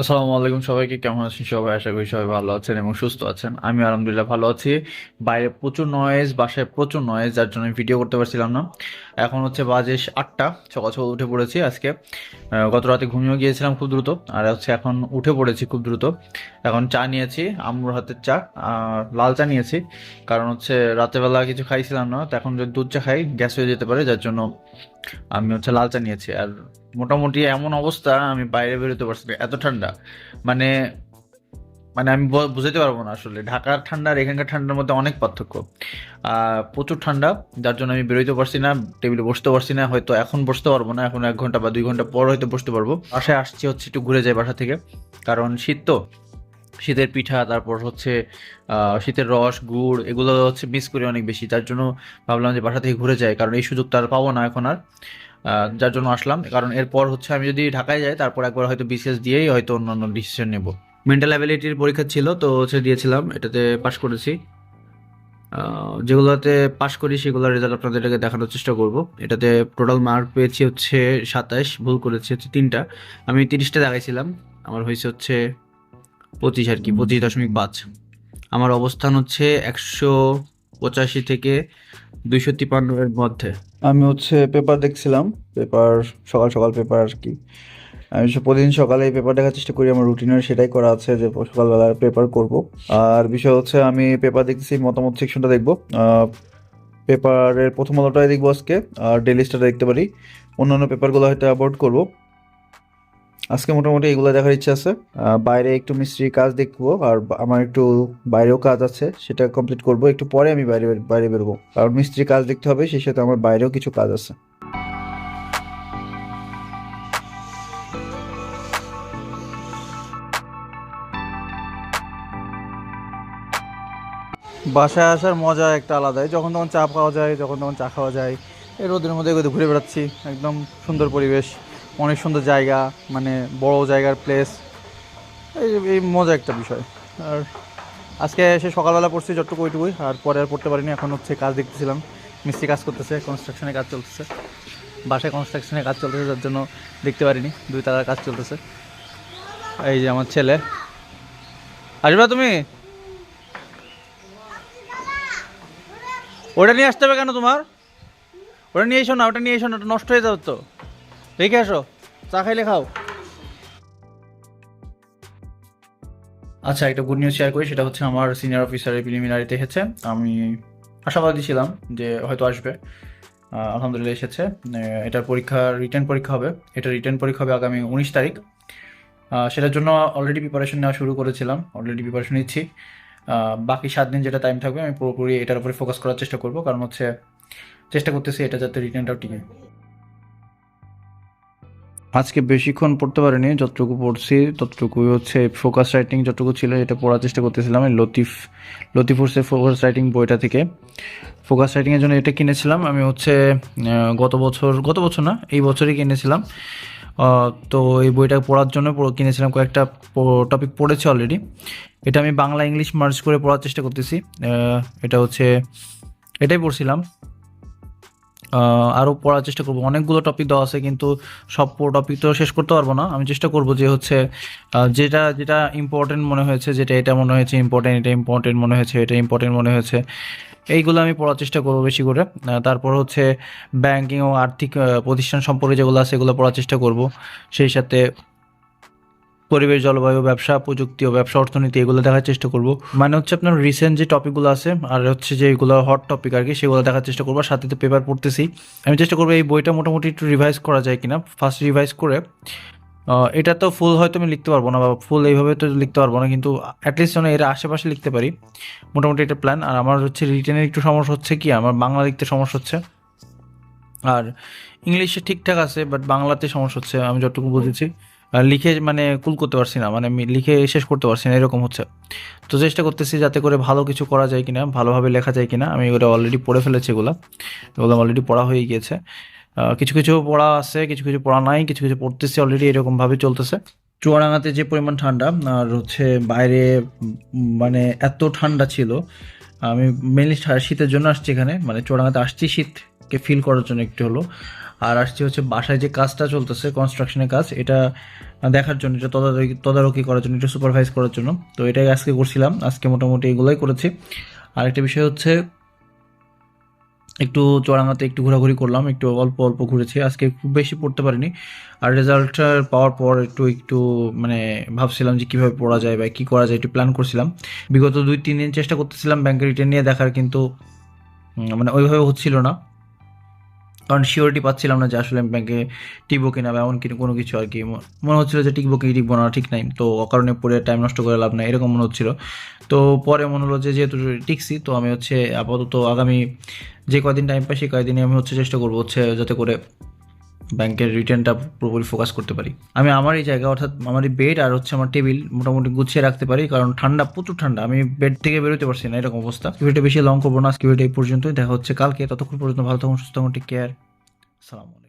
আসসালামু আলাইকুম সবাইকে, কেমন আছেন সবাই? আশা করি সবাই ভালো আছেন এবং সুস্থ আছেন। আমি আলহামদুলিল্লাহ ভালো আছি। বাইরে প্রচুর নয়েজ বাসায় প্রচুর নয়েজ যার জন্য ভিডিও করতে পারছিলাম না। এখন হচ্ছে বাজে আটটা, সকাল সকাল উঠে পড়েছি আজকে। গত রাতে ঘুমিয়েও গিয়েছিলাম খুব দ্রুত, আর হচ্ছে এখন উঠে পড়েছি খুব দ্রুত। এখন চা নিয়েছি আম্মুর হাতের চা, আর লাল চা নিয়েছি। কারণ হচ্ছে রাতেবেলা কিছু খাইছিলাম না, তো এখন যদি দুধ চা খাই, গ্যাস হয়ে যেতে পারে, যার জন্য আমি হচ্ছে লাল চা নিয়েছি। আর মোটামুটি এমন অবস্থা, আমি বাইরে বেরোতে পারছি না। এত ঠান্ডা। মানে মানে আমি বুঝাতে পারব না আসলে। ঢাকার ঠান্ডা আর এখানকার ঠান্ডার মধ্যে অনেক পার্থক্য। প্রচুর ঠান্ডা, যার জন্য আমি বেরোইতে পারছি না, টেবিলে বসতে পারছি না, হয়তো এখন বসতে পারব না, এখন এক ঘণ্টা বা দুই ঘণ্টা পর হয়তো বসতে পারব। বাসায় আসছি হচ্ছে একটু ঘুরে যাই বাসা থেকে। কারণ শীত তো, শীতের পিঠা, তারপর হচ্ছে শীতের রস, গুড়, এগুলো হচ্ছে মিস করি অনেক বেশি। তার জন্য ভাবলাম যে বাসা থেকে ঘুরে যাই, কারণ এই সুযোগটা আর পাবো না এখন আর। যার জন্য আসলাম। কারণ এরপর হচ্ছে আমি যদি ঢাকায় যাই, তারপর একবার হয়তো বিসিএস দিয়েই হয়তো অন্যান্য ডিসিশন নেব। মেন্টাল অ্যাবিলিটির পরীক্ষা ছিল, তো হচ্ছে দিয়েছিলাম, এটাতে পাশ করেছি। যেগুলোতে পাশ করি, সেগুলোর রেজাল্ট আপনাদেরকে দেখানোর চেষ্টা করব। এটাতে টোটাল মার্ক পেয়েছি হচ্ছে সাতাশ, ভুল করেছি হচ্ছে তিনটা। আমি তিরিশটা দেখাইছিলাম, আমার হয়েছে হচ্ছে পঁচিশ আর কি, পঁচিশ দশমিক পাঁচ। আমার অবস্থান হচ্ছে একশো পঁচাশি থেকে দুইশো তিপ্পান্ন এর মধ্যে। আমি হচ্ছে পেপার দেখছিলাম পেপার সকাল সকাল পেপার আর কি। আমি প্রতিদিন সকালে এই পেপার দেখার চেষ্টা করি, আমার রুটিনের সেটাই করা আছে যে সকালবেলা পেপার করব। আর বিষয় হচ্ছে আমি পেপার দেখতেছি, মতামত সেকশনটা দেখব। পেপারের প্রথম আলোটাই দেখব আজকে, আর ডেলি স্টার দেখতে পারি। অন্যান্য পেপারগুলো হয়তো অ্যাভয়েড করব। আজকে মোটামুটি এগুলো দেখার ইচ্ছা আছে। বাইরে একটু মিস্ত্রি কাজ দেখব, আর আমার একটু বাইরেও কাজ আছে, সেটা কমপ্লিট করব। একটু পরে আমি বাইরে বাইরে বেরোবো, কারণ মিস্ত্রি কাজ দেখতে হবে, সেই সাথে আমার বাইরেও কিছু কাজ আছে। বাসায় আসার মজা একটা আলাদাই। যখন তখন চা পাওয়া যায়, যখন তখন চা খাওয়া যায়। এই রোদের মধ্যে ঘুরে বেড়াচ্ছি। একদম সুন্দর পরিবেশ। অনেক সুন্দর জায়গা মানে বড় জায়গার প্লেস এই মজা একটা বিষয়। আর আজকে এসে সকালবেলা পড়ছি যতটুকু ওইটুকুই, আর পরে আর পড়তে পারিনি। এখন হচ্ছে কাজ দেখতেছিলাম। মিস্ত্রি কাজ করতেছে কনস্ট্রাকশনের কাজ চলতেছে। বাসায় কনস্ট্রাকশনের কাজ চলতেছে, যার জন্য দেখতে পারিনি। দুই তালার কাজ চলতেছে। এই যে আমার ছেলে। আসবা তুমি? ওটা নিয়ে আসতে হবে কেন তোমার? ওটা নিয়ে এসো না, ওটা নিয়ে এসো না, ওটা নষ্ট হয়ে যাবে তো। রেখে আসো, চা খাইলে খাও। আচ্ছা একটা গুড নিউজ শেয়ার করি, সেটা হচ্ছে আমার সিনিয়র অফিসারের প্রিলিমিনারিতে এসেছে। আমি আশাবাদী ছিলাম যে হয়তো আসবে। আলহামদুলিল্লাহ এসেছে। এটার পরীক্ষা রিটার্ন পরীক্ষা হবে। এটা রিটার্ন পরীক্ষা হবে আগামী উনিশ তারিখ। সেটার জন্য অলরেডি প্রিপারেশন নেওয়া শুরু করেছিলাম। অলরেডি প্রিপারেশন নিচ্ছি। বাকি সাত দিন যেটা টাইম থাকবে, আমি পুরোপুরি এটার উপরে ফোকাস করার চেষ্টা করব। কারণ হচ্ছে, চেষ্টা করতেছি এটা যাতে রিটার্নটাও টিকে। আজকে বেশিক্ষণ পড়তে পারিনি, যতটুকু পড়ছি, ততটুকুই হচ্ছে ফোকাস রাইটিং যতটুকু ছিল এটা পড়ার চেষ্টা করতেছিলাম, এই লতিফ লতিফুরসের ফোকাস রাইটিং বইটা থেকে। ফোকাস রাইটিংয়ের জন্য এটা কিনেছিলাম, আমি হচ্ছে গত বছর গত বছর না, এই বছরই কিনেছিলাম। তো এই বইটা পড়ার জন্য কিনেছিলাম কয়েকটা টপিক পড়েছি অলরেডি এটা আমি বাংলা, ইংলিশ মার্চ করে পড়ার চেষ্টা করতেছি। এটা হচ্ছে, এটাই পড়ছিলাম। আরও পড়ার চেষ্টা করব। অনেকগুলো টপিক দেওয়া আছে, কিন্তু সব টপিক তো শেষ করতে পারব না। আমি চেষ্টা করব যে হচ্ছে যেটা যেটা ইম্পর্টেন্ট মনে হয়েছে, যেটা এটা মনে হয়েছে ইম্পর্টেন্ট এটা ইম্পর্টেন্ট মনে হয়েছে, এটা ইম্পর্টেন্ট মনে হয়েছে, এইগুলো আমি পড়ার চেষ্টা করব বেশি করে। তারপর হচ্ছে ব্যাংকিং ও আর্থিক প্রতিষ্ঠান সম্পর্কে যেগুলো আছে সেগুলো পড়ার চেষ্টা করব। সেই সাথে পরিবেশ, জলবায়ু, ব্যবসা, প্রযুক্তি ও ব্যবসা, অর্থনীতি, এগুলো দেখার চেষ্টা করব। মানে হচ্ছে আপনার রিসেন্ট যে টপিকগুলো আছে, আর হচ্ছে যে এগুলো হট টপিক আর কি, সেগুলো দেখার চেষ্টা করব। সাথে তো পেপার পড়তেছি। আমি চেষ্টা করব এই বইটা মোটামুটি একটু রিভাইজ করা যায় কিনা। ফার্স্ট রিভাইজ করে এটা তো ফুল হয়তো আমি লিখতে পারব না, বা ফুল এইভাবে তো লিখতে পারব না, কিন্তু অ্যাটলিস্ট যেন এর আশেপাশে লিখতে পারি। মোটামুটি এটা প্ল্যান আর আমার হচ্ছে রিটেনের একটু সমস্যা হচ্ছে কি, আমার বাংলা লিখতে সমস্যা হচ্ছে। আর ইংলিশে ঠিকঠাক আছে বাট বাংলাতে সমস্যা হচ্ছে, আমি যতটুকু বুঝেছি। লিখে মানে কুল করতে পারছি না মানে লিখে শেষ করতে পারছি না, এরকম হচ্ছে। তো চেষ্টা করতেছি যাতে করে ভালো কিছু করা যায় কিনা, ভালোভাবে লেখা যায় কিনা। আমি ওটা অলরেডি পড়ে ফেলেছি এগুলো। এগুলো অলরেডি পড়া হয়ে গিয়েছে। কিছু কিছু পড়া আছে, কিছু কিছু পড়া নাই, কিছু কিছু পড়তেছি অলরেডি এরকমভাবে চলতেছে। চুয়াডাঙ্গাতে যে পরিমাণ ঠান্ডা, আর হচ্ছে বাইরে মানে এত ঠান্ডা ছিল, আমি মেনলি শীতের জন্য আসছি এখানে মানে চুয়াডাঙ্গাতে আসছি শীতকে ফিল করার জন্য একটু হলো আর আসছি হচ্ছে বাসায় যে কাজটা চলতেছে কনস্ট্রাকশনের কাজ, এটা দেখার জন্য, এটা তদারকি তদারকি করার জন্য, এটা সুপারভাইজ করার জন্য। তো এটাই আজকে করছিলাম, আজকে মোটামুটি এগুলোই করেছি। আরেকটা বিষয় হচ্ছে, একটু চড়াঙ্গাতে একটু ঘোরাঘুরি করলাম, একটু অল্প অল্প ঘুরেছি। আজকে খুব বেশি পড়তে পারিনি। আর রেজাল্টটা পাওয়ার পর একটু একটু মানে ভাবছিলাম যে কীভাবে পড়া যায় বা কী করা যায়, একটু প্ল্যান করছিলাম। বিগত দুই, তিন দিন চেষ্টা করতেছিলাম ব্যাংকের রিটার্ন নিয়ে দেখার, কিন্তু মানে ওইভাবে হচ্ছিল না। কারণ শিওরিটি পাচ্ছিলাম না যে আসলে আমি ব্যাংকে টিকবো কিনা বা এমন কি কোনো কিছু আর কি। মনে হচ্ছিল যে টিকবো কি, টিকবো না, ঠিক নাই। তো অকারণে পড়ে টাইম নষ্ট করে লাভ নাই, এরকম মনে হচ্ছিল। তো পরে মনে হলো যে যেহেতু টিকছি, তো আমি হচ্ছে আপাতত আগামী যে কয়দিন টাইম পাই, সেই কয়দিনে আমি হচ্ছে চেষ্টা করব হচ্ছে যাতে করে ব্যাংকের রিটার্নটা পুরোপুরি ফোকাস করতে পারি। আমি আমার এই জায়গা, অর্থাৎ আমার এই বেড আর হচ্ছে আমার টেবিল মোটামুটি গুছিয়ে রাখতে পারি, কারণ ঠান্ডা, প্রচুর ঠান্ডা। আমি বেড থেকে বেরোতে পারছি না, এরকম অবস্থা। ভিডিওটা বেশি লং করব না কীভাবে এই পর্যন্তই। দেখা হচ্ছে কালকে। ততক্ষণ পর্যন্ত ভালো থাকুন, সুস্থ থাকুন টেক কেয়ার সালাম